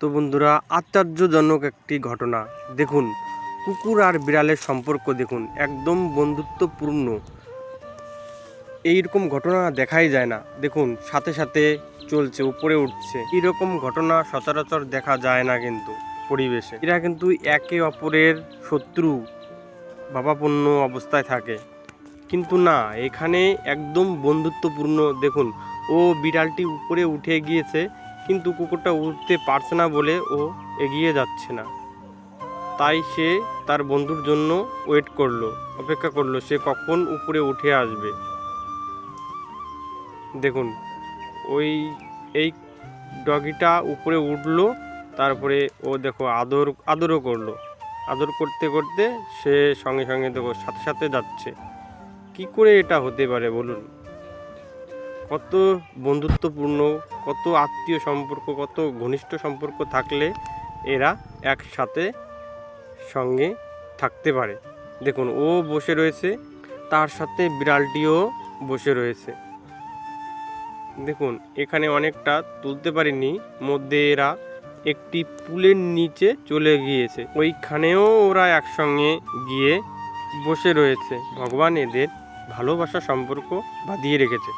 তো বন্ধুরা, আশ্চর্যজনক একটি ঘটনা। দেখুন, কুকুর আর বিড়ালের সম্পর্ক দেখুন, একদম বন্ধুত্বপূর্ণ। এইরকম ঘটনা দেখাই যায় না। দেখুন, সাথে সাথে চলছে, উপরে উঠছে। এরকম ঘটনা সচরাচর দেখা যায় না কিন্তু পরিবেশে। এরা কিন্তু একে অপরের শত্রু, ভাবাপন্ন অবস্থায় থাকে। কিন্তু না, এখানে একদম বন্ধুত্বপূর্ণ। দেখুন, ও বিড়ালটি উপরে উঠে গিয়েছে কিন্তু কুকুরটা উঠতে পারছে না বলে ও এগিয়ে যাচ্ছে না। তাই সে তার বন্ধুর জন্য ওয়েট করল, অপেক্ষা করল, সে কখন উপরে উঠে আসবে। দেখুন, ওই, এই ডগিটা উপরে উঠল, তারপরে ও দেখো আদর, আদরও করল। আদর করতে করতে সে সঙ্গে সঙ্গে দেখো সাথে সাথে যাচ্ছে। কি করে এটা হতে পারে বলুন? কত বন্ধুত্বপূর্ণ, কত আত্মীয় সম্পর্ক, কত ঘনিষ্ঠ সম্পর্ক থাকলে এরা একসাথে সঙ্গে থাকতে পারে। দেখুন, ও বসে রয়েছে, তার সাথে বিড়ালটিও বসে রয়েছে। দেখুন, এখানে অনেকটা তুলতে পারিনি, মধ্যে এরা একটি পুলের নিচে চলে গিয়েছে। ওইখানেও ওরা একসঙ্গে গিয়ে বসে রয়েছে। ভগবান এদের ভালোবাসা সম্পর্ক বাঁধিয়ে রেখেছে।